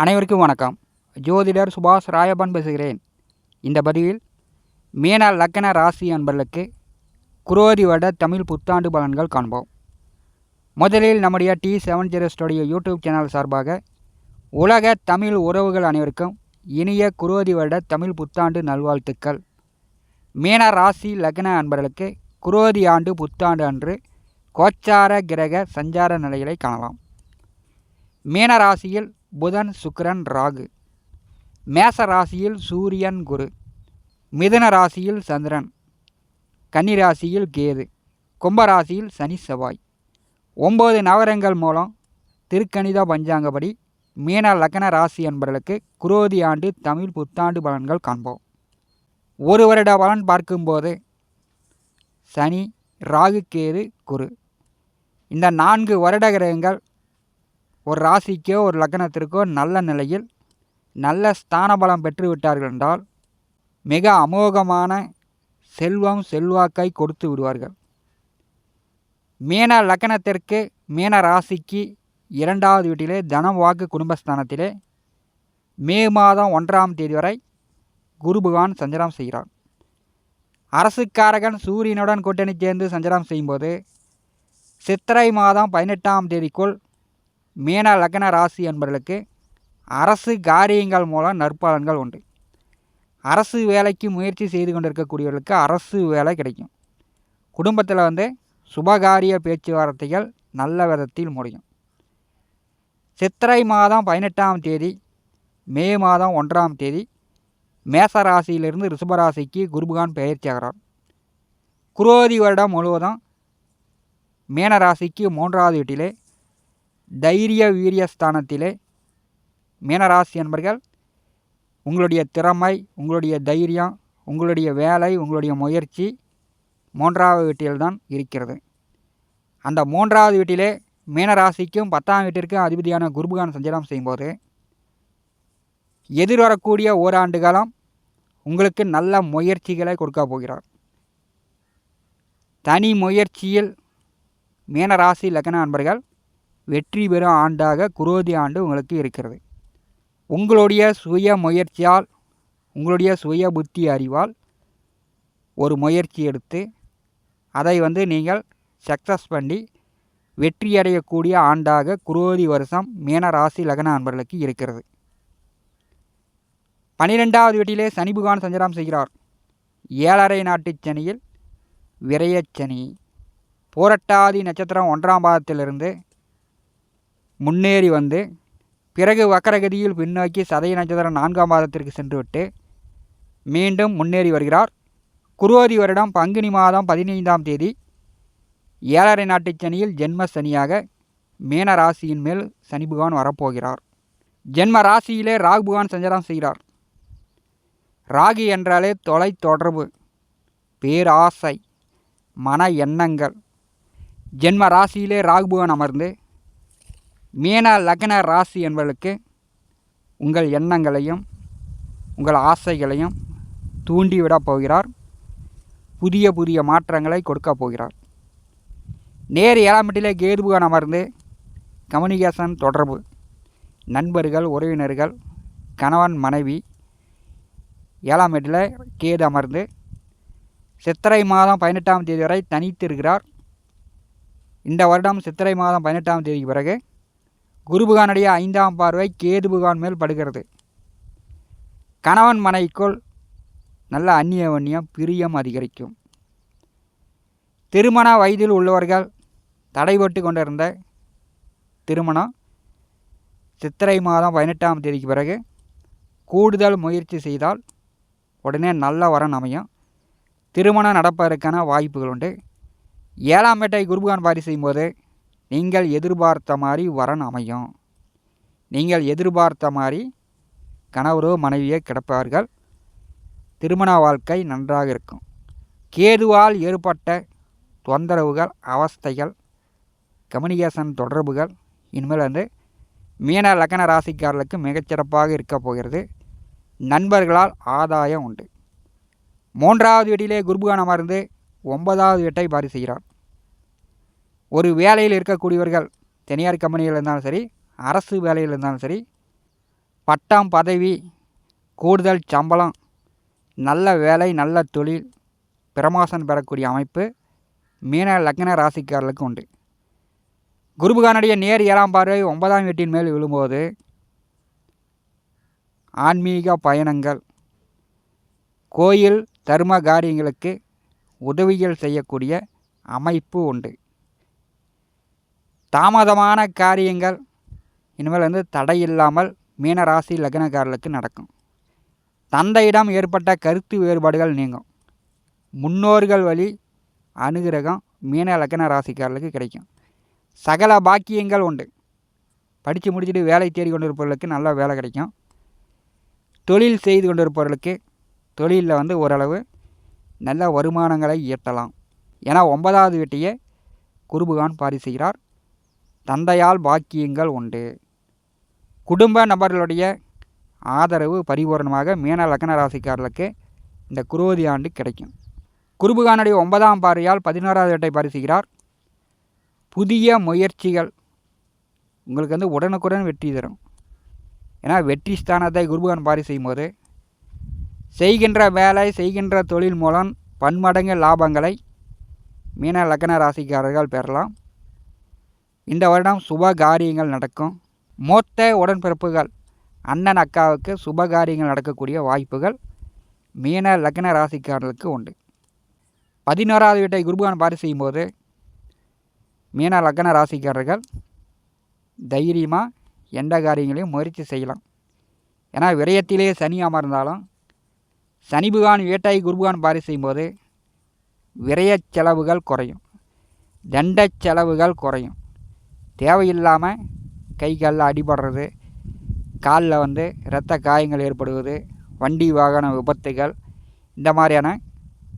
அனைவருக்கும் வணக்கம். ஜோதிடர் சுபாஷ் ராயப்பன் பேசுகிறேன். இந்த பதிவில் மீன லக்கண ராசி அன்பர்களுக்கு குரோதி வருட தமிழ் புத்தாண்டு பலன்கள் காண்போம். முதலில் நம்முடைய T seven zero studio YouTube channel சார்பாக உலக தமிழ் உறவுகள் அனைவருக்கும் இனிய குரோதி வருட தமிழ் புத்தாண்டு நல்வாழ்த்துக்கள். மீன ராசி லக்ன அன்பர்களுக்கு குரோதி ஆண்டு புத்தாண்டு அன்று கோச்சார கிரக சஞ்சார நிலைகளை காணலாம். மீன ராசியில் புதன் சுக்கிரன் ராகு. மேச ராசியில் சூரியன் குரு. மிதுன ராசியில் சந்திரன். கன்னி ராசியில் கேது. கும்பராசியில் சனி செவ்வாய். ஒம்பது நவரங்கள் மூலம் திருக்கணித பஞ்சாங்கப்படி மீன லக்ன ராசி என்பவர்களுக்கு குரோதி ஆண்டு தமிழ் புத்தாண்டு பலன்கள் காண்போம். ஒரு வருட பலன் பார்க்கும்போது சனி ராகு கேது குரு. இந்த நான்கு வருட கிரகங்கள் ஒரு ராசிக்கோ ஒரு லக்னத்திற்கோ நல்ல நிலையில் நல்ல ஸ்தானபலம் பெற்றுவிட்டார்கள் பெற்று விட்டார்கள் என்றால் மிக அமோகமான செல்வம் செல்வாக்கை கொடுத்து விடுவார்கள். மீன லக்கணத்திற்கு மீன ராசிக்கு இரண்டாவது வீட்டிலே தனம் வாக்கு குடும்பஸ்தானத்திலே மே மாதம் ஒன்றாம் தேதி வரை குரு பகவான் சஞ்சலம் செய்கிறார். அரசுக்காரகன் சூரியனுடன் கூட்டணி சேர்ந்து சஞ்சலம் செய்யும்போது சித்திரை மாதம் பதினெட்டாம் தேதிக்குள் மீன லக்ன ராசி என்பவர்களுக்கு அரசு காரியங்கள் மூலம் நற்பலன்கள் உண்டு. அரசு வேலைக்கு முயற்சி செய்து கொண்டிருக்கக்கூடியவர்களுக்கு அரசு வேலை கிடைக்கும். குடும்பத்தில் வந்து சுபகாரிய பேச்சுவார்த்தைகள் நல்ல விதத்தில் முடியும். சித்திரை மாதம் பதினெட்டாம் தேதி மே மாதம் ஒன்றாம் தேதி மேச ராசியிலிருந்து ரிஷபராசிக்கு குருபகான் பெயர்ச்சியாகிறார் குரோதி வருடம் முழுவதும் மீனராசிக்கு மூன்றாவது வீட்டிலே தைரிய வீரியஸ்தானத்திலே மீனராசி என்பர்கள் உங்களுடைய திறமை உங்களுடைய தைரியம் உங்களுடைய வேலை உங்களுடைய முயற்சி மூன்றாவது வீட்டில்தான் இருக்கிறது. அந்த மூன்றாவது வீட்டிலே மீனராசிக்கும் பத்தாம் வீட்டிற்கும் அதிபதியான குருபகான் சஞ்சலம் செய்யும்போது எதிர்வரக்கூடிய ஓராண்டு காலம் உங்களுக்கு நல்ல முயற்சிகளை கொடுக்க போகிறார். தனி முயற்சியில் மீனராசி லக்ன அன்பர்கள் வெற்றி பெறும் ஆண்டாக குரோதி ஆண்டு உங்களுக்கு இருக்கிறது. உங்களுடைய சுய முயற்சியால் உங்களுடைய சுய புத்தி அறிவால் ஒரு முயற்சி எடுத்து அதை வந்து நீங்கள் சக்ஸஸ் பண்ணி வெற்றி அடையக்கூடிய ஆண்டாக குரோதி வருஷம் மீன ராசி லக்ன அன்பர்களுக்கு இருக்கிறது. பனிரெண்டாவது வீட்டிலே சனி புகான் சஞ்சாரம் செய்கிறார். ஏழரை நாட்டு சனியில் விரயச்சனி போரட்டாதி நட்சத்திரம் ஒன்றாம் பாதத்திலிருந்து முன்னேறி வந்து பிறகு வக்கரகதியில் பின்னோக்கி சதய நட்சத்திரம் நான்காம் மாதத்திற்கு சென்றுவிட்டு மீண்டும் முன்னேறி வருகிறார். குருவதி வருடம் பங்குனி மாதம் பதினைந்தாம் தேதி ஏழரை நாட்டு சனியில் ஜென்ம சனியாக மீன ராசியின் மேல் சனி பகவான் வரப்போகிறார். ஜென்ம ராசியிலே ராகு பகவான் சஞ்சாரம் செய்கிறார். ராகு என்றாலே தொலை தொடர்பு பேராசை மன எண்ணங்கள். ஜென்ம ராசியிலே ராகு பகவான் அமர்ந்து மீன லக்ன ராசி என்பவர்களுக்கு உங்கள் எண்ணங்களையும் உங்கள் ஆசைகளையும் தூண்டிவிடப் போகிறார். புதிய புதிய மாற்றங்களை கொடுக்கப் போகிறார். நேர் ஏழாமட்டிலே கேதுபுகான் அமர்ந்து கம்யூனிகேஷன் தொடர்பு நண்பர்கள் உறவினர்கள் கணவன் மனைவி ஏழாம் வீட்டில் கேது அமர்ந்து சித்திரை மாதம் பதினெட்டாம் தேதி வரை தனித்து இருக்கிறார் இந்த வருடம் சித்திரை மாதம் பதினெட்டாம் தேதிக்கு பிறகு குருபுகானுடைய ஐந்தாம் பார்வை கேதுபுகான் மேல் படுகிறது. கணவன் மனைக்குள் நல்ல அந்நியவன்யம் பிரியம் அதிகரிக்கும். திருமண வயதில் உள்ளவர்கள் தடைபட்டு கொண்டிருந்த திருமணம் சித்திரை மாதம் பதினெட்டாம் தேதிக்கு பிறகு கூடுதல் முயற்சி செய்தால் உடனே நல்ல வரன் அமையும். திருமணம் நடப்பதற்கான வாய்ப்புகள் உண்டு. ஏழாம் வேட்டை குருபகான் பாரி செய்யும்போது நீங்கள் எதிர்பார்த்த மாதிரி வரன் அமையும். நீங்கள் எதிர்பார்த்த மாதிரி கணவரோ மனைவியோ கிடப்பார்கள். திருமண வாழ்க்கை நன்றாக இருக்கும். கேதுவால் ஏற்பட்ட தொந்தரவுகள் அவஸ்தைகள் கம்யூனிகேஷன் தொடர்புகள் இனிமேல் வந்து மீன லக்கண ராசிக்காரர்களுக்கு மிகச்சிறப்பாக இருக்கப் போகிறது. நண்பர்களால் ஆதாயம் உண்டு. மூன்றாவது வீட்டிலே குருபகான் அமர்ந்து ஒன்பதாவது வீட்டை பாரி செய்கிறார் ஒரு வேலையில் இருக்கக்கூடியவர்கள் தனியார் கம்பெனியில் இருந்தாலும் சரி அரசு வேலையில் இருந்தாலும் சரி பட்டம் பதவி கூடுதல் சம்பளம் நல்ல வேலை நல்ல தொழில் பிரமாசன் பெறக்கூடிய அமைப்பு மீன லக்ன ராசிக்காரர்களுக்கு உண்டு. குருபுகானுடைய நேர் ஏழாம் பார்வை ஒன்பதாம் வீட்டின் மேல் விழும்போது ஆன்மீக பயணங்கள் கோயில் தர்ம காரியங்களுக்கு உதவிகள் செய்யக்கூடிய அமைப்பு உண்டு. தாமதமான காரியங்கள் இனிமேல் வந்து தடை இல்லாமல் மீன மீனராசி லக்னக்காரர்களுக்கு நடக்கும். தந்தையிடம் ஏற்பட்ட கருத்து வேறுபாடுகள் நீங்கும். முன்னோர்கள் வழி அனுகிரகம் மீன லக்ன ராசிக்காரர்களுக்கு கிடைக்கும். சகல பாக்கியங்கள் உண்டு. படித்து முடிச்சுட்டு வேலை தேடி கொண்டிருப்பவர்களுக்கு நல்ல வேலை கிடைக்கும். தொழில் செய்து கொண்டிருப்பவர்களுக்கு தொழிலில் வந்து ஓரளவு நல்ல வருமானங்களை ஈட்டலாம். ஏன்னா ஒன்பதாவது வீட்டையே குருபகான் பாரி செய்கிறார். தந்தையால் பாக்கியங்கள் உண்டு. குடும்ப நபர்களுடைய ஆதரவு பரிபூரணமாக மீன லக்ன ராசிக்காரர்களுக்கு இந்த குரோதி ஆண்டு கிடைக்கும். குருபுகானுடைய ஒன்பதாம் பார்வையால் பதினோராவது இடத்தை பரிசுகிறார். புதிய முயற்சிகள் உங்களுக்கு வந்து உடனுக்குடன் வெற்றி தரும். ஏன்னா வெற்றி ஸ்தானத்தை குருபுகான் பாரி செய்யும்போது செய்கின்ற வேலை செய்கின்ற தொழில் மூலம் பன்மடங்கு லாபங்களை மீன லக்ன ராசிக்காரர்கள் பெறலாம். இந்த வருடம் சுப காரியங்கள் நடக்கும். மூத்த உடன்பிறப்புகள் அண்ணன் அக்காவுக்கு சுப காரியங்கள் நடக்கக்கூடிய வாய்ப்புகள் மீன லக்ன ராசிக்காரர்களுக்கு உண்டு. பதினோராவது வீட்டை குருபகான் பாரி செய்யும்போது மீன லக்ன ராசிக்காரர்கள் தைரியமாக எந்த காரியங்களையும் முயற்சி செய்யலாம். ஏன்னா விரயத்திலே சனி அமர்ந்தாலும் சனி பகவான் வீட்டை குருபகான் பாரி செய்யும்போது விரய செலவுகள் குறையும். தண்ட செலவுகள் குறையும். தேவையில்லாமல் கை காலில் அடிபடுறது காலில் வந்து இரத்த காயங்கள் ஏற்படுவது வண்டி வாகன விபத்துகள் இந்த மாதிரியான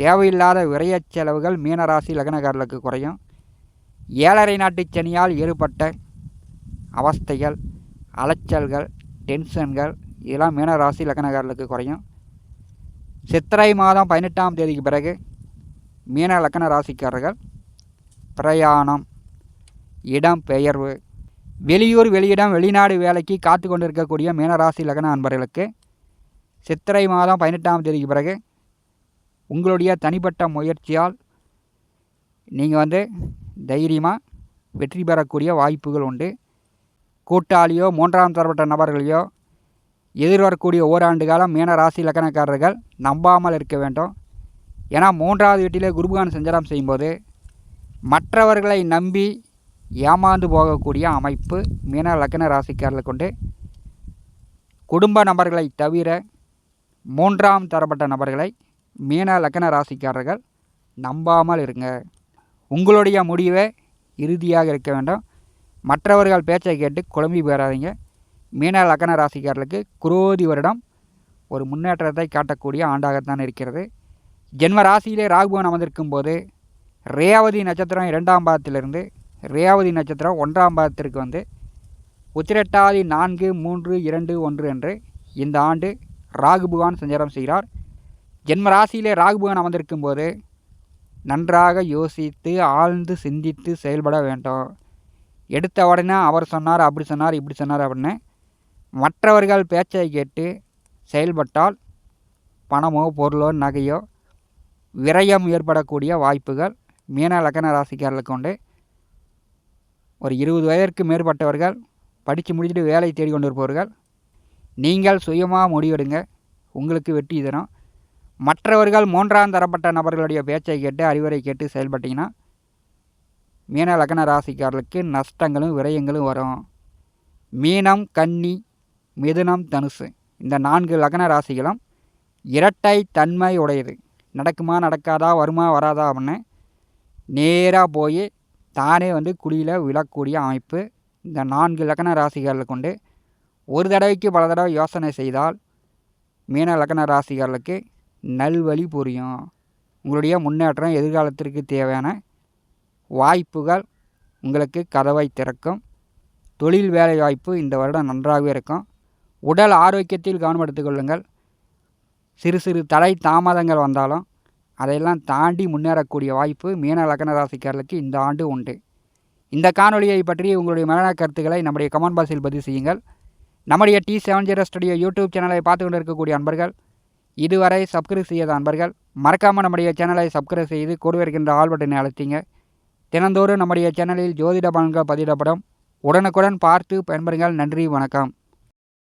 தேவையில்லாத விரைய செலவுகள் மீனராசி லக்னக்காரர்களுக்கு குறையும். ஏழரை நாட்டு சனியால் ஏற்பட்ட அவஸ்தைகள் அலைச்சல்கள் டென்ஷன்கள் இதெல்லாம் மீனராசி லக்னக்காரர்களுக்கு குறையும். சித்திரை மாதம் பதினெட்டாம் தேதிக்கு பிறகு மீன லக்கண ராசிக்காரர்கள் பிரயாணம் இடம் பெயர்வு. வெளியூர் வெளியிடம் வெளிநாடு வேலைக்கு காத்து கொண்டிருக்கக்கூடிய மீனராசி லக்ன அன்பர்களுக்கு சித்திரை மாதம் பதினெட்டாம் தேதிக்கு பிறகு உங்களுடைய தனிப்பட்ட முயற்சியால் நீங்கள் வந்து தைரியமாக வெற்றி பெறக்கூடிய வாய்ப்புகள் உண்டு. கூட்டாளியோ மூன்றாம் தரப்பட்ட நபர்களையோ எதிர்வரக்கூடிய ஓராண்டு காலம் மீன ராசி லக்கணக்காரர்கள் நம்பாமல் இருக்க வேண்டும். ஏன்னா மூன்றாவது வீட்டிலே குருபகான் சஞ்சாரம் செய்யும்போது மற்றவர்களை நம்பி ஏமாந்து போகக்கூடிய அமைப்பு மீன லக்கண ராசிக்காரர்களுக்கு உண்டு குடும்ப நபர்களை தவிர மூன்றாம் தரப்பட்ட நபர்களை மீன லக்கண ராசிக்காரர்கள் நம்பாமல் இருங்க. உங்களுடைய முடிவே இறுதியாக இருக்க வேண்டும். மற்றவர்கள் பேச்சை கேட்டு குழம்பி போயிடாதீங்க மீன லக்கண ராசிக்காரர்களுக்கு குரோதி வருடம் ஒரு முன்னேற்றத்தை காட்டக்கூடிய ஆண்டாகத்தான் இருக்கிறது. ஜென்ம ராசியிலே ராகுபவன் அமர்ந்திருக்கும் போது ரேவதி நட்சத்திரம் இரண்டாம் பாதத்திலிருந்து ரேவதி நட்சத்திரம் ஒன்றாம் பாதத்திற்கு வந்து உத்திரட்டாதி நான்கு மூன்று இரண்டு ஒன்று என்று இந்த ஆண்டு ராகு பகவான் சஞ்சாரம் செய்கிறார். ஜென்ம ராசியிலே ராகு பகவான் அமர்ந்திருக்கும் போது நன்றாக யோசித்து ஆழ்ந்து சிந்தித்து செயல்பட வேண்டும். எடுத்த உடனே அவர் சொன்னார் அப்படி சொன்னார் இப்படி சொன்னார் அப்படின்னு மற்றவர்கள் பேச்சை கேட்டு செயல்பட்டால் பணமோ பொருளோ நகையோ விரயம் ஏற்படக்கூடிய வாய்ப்புகள் மீன லக்கண ராசிக்காரர்களுக்கு உண்டு. ஒரு இருபது வயதிற்கு மேற்பட்டவர்கள் படித்து முடிச்சுட்டு வேலை தேடி கொண்டிருப்பவர்கள் நீங்கள் சுயமாக முடிவெடுங்க. உங்களுக்கு வெற்றி தரும். மற்றவர்கள் மூன்றாம் தரப்பட்ட நபர்களுடைய பேச்சை கேட்டு அறிவுரை கேட்டு செயல்பட்டிங்கன்னா மீன லக்ன ராசிக்காரர்களுக்கு நஷ்டங்களும் விரயங்களும் வரும். மீனம் கன்னி மிதுனம் தனுசு. இந்த நான்கு லக்ன ராசிகளும் இரட்டை தன்மை உடையது நடக்குமா நடக்காதா வருமா வராதா அப்படின்னு நேராக போய் தானே வந்து குழியில் விழக்கூடிய அமைப்பு இந்த நான்கு லக்ன ராசிகளில் கொண்டு ஒரு தடவைக்கு பல தடவை யோசனை செய்தால் மீன லக்ன ராசிகளுக்கு நல்வழி புரியும். உங்களுடைய முன்னேற்றம் எதிர்காலத்திற்கு தேவையான வாய்ப்புகள் உங்களுக்கு கதவை திறக்கும். தொழில் வேலை வாய்ப்பு இந்த வருடம் நன்றாகவே இருக்கும். உடல் ஆரோக்கியத்தில் கவனம் கொள்ளுங்கள். சிறு சிறு தடை தாமதங்கள் வந்தாலும் அதையெல்லாம் தாண்டி முன்னேறக்கூடிய வாய்ப்பு மீன லக்ன ராசிக்காரர்களுக்கு இந்த ஆண்டு உண்டு. இந்த காணொலியை பற்றி உங்களுடைய மரண கருத்துக்களை நம்முடைய கமெண்ட் பாக்ஸில் பதிவு செய்யுங்கள். நம்முடைய T seven zero studio YouTube சேனலை பார்த்து கொண்டு இருக்கக்கூடிய அன்பர்கள் இதுவரை சப்ஸ்கிரைப் செய்யாத அன்பர்கள் மறக்காமல் நம்முடைய சேனலை சப்ஸ்கிரைப் செய்து கூட இருக்கின்ற ஆள் பட்டனை அழுத்திங்க. தினந்தோறும் நம்முடைய சேனலில் ஜோதிட பலன்கள் பதிவிடப்படும். உடனுக்குடன் பார்த்து பயன்பெறுங்கள். நன்றி வணக்கம்.